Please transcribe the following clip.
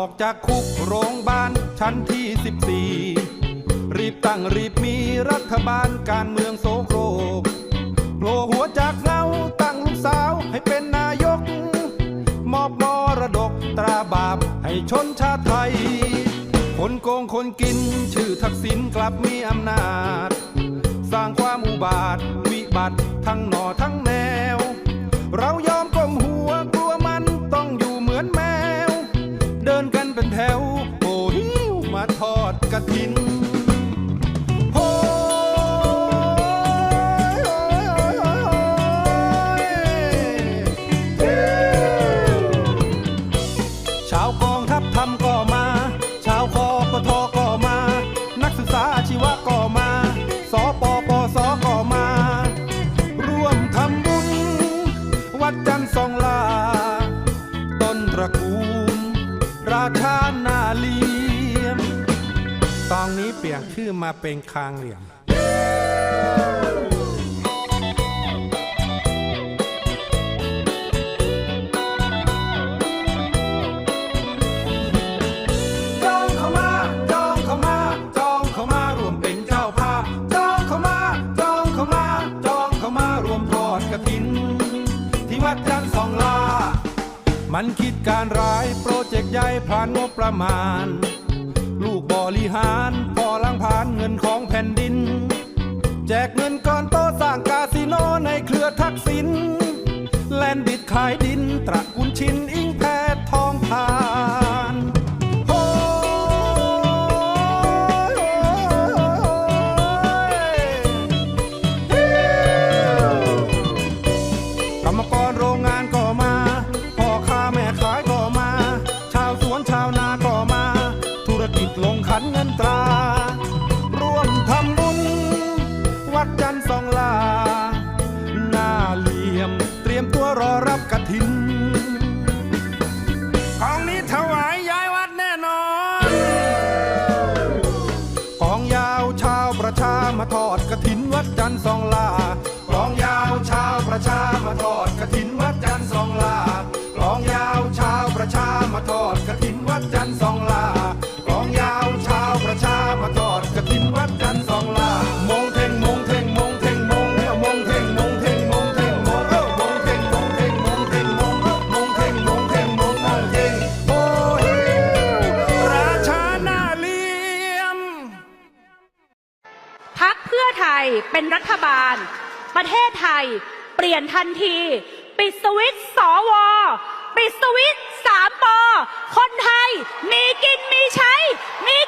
ออกจากคุกโรงพยาบาลชั้นที่ 14 รีบตั้งรีบมีรัฐบาลการเมืองโสโครกโผล่หัวจากเงาตั้งลูกสาวให้เป็นนายก มอบมรดกตราบาปให้ชนชาติไทย คนโกงคนกินชื่อทักษิณกลับมีอำนาจ สร้างความอุบาทวิบัติทั้งหนอทั้งแน มาทอดกระถินโอ้ยโอ้ยโอ้ยโอ้ยโอ้ยชาวกองทัพทำก็มา ชาวคอปทก็มา นักศึกษาอาชีวะก็มา สปปสก็มา ร่วมทำบุญ วัดจันทร์สองลา ต้นตระกูล ราชานาลี อนนี้เปลี่ยนชื่อมาเป็นคางเหลี่ยมจองเข้ามาจองเข้ามาจองเข้ามารวมเป็นเจ้าภาพจองเข้ามาจองเข้ามาจองเข้ามารวมทอดกระถินที่วัดจันทร์สองลามันคิดการร้ายโปรเจกต์ใหญ่ผ่านงบประมาณ ลูกบริหาร ผ่านเงินของแผ่นดิน แจกเงินก้อนโตสร้างคาสิโนในเครือทักษิณแลนดิดขายดินตระกุลชิน ทำบุญ วัดจันทร์สองลา หน้าเหลี่ยมเตรียมตัวรอรับกระถินของนี้ถวายย้ายวัดแน่นอนกองยาวชาวประชามาทอดกระถินวัดจันทร์สองลา พักเพื่อไทยเป็นรัฐบาล ประเทศไทยเปลี่ยนทันที ปิดสวิตสอวอปิดสวิตสามปอคนไทยมีกินมีใช้ มี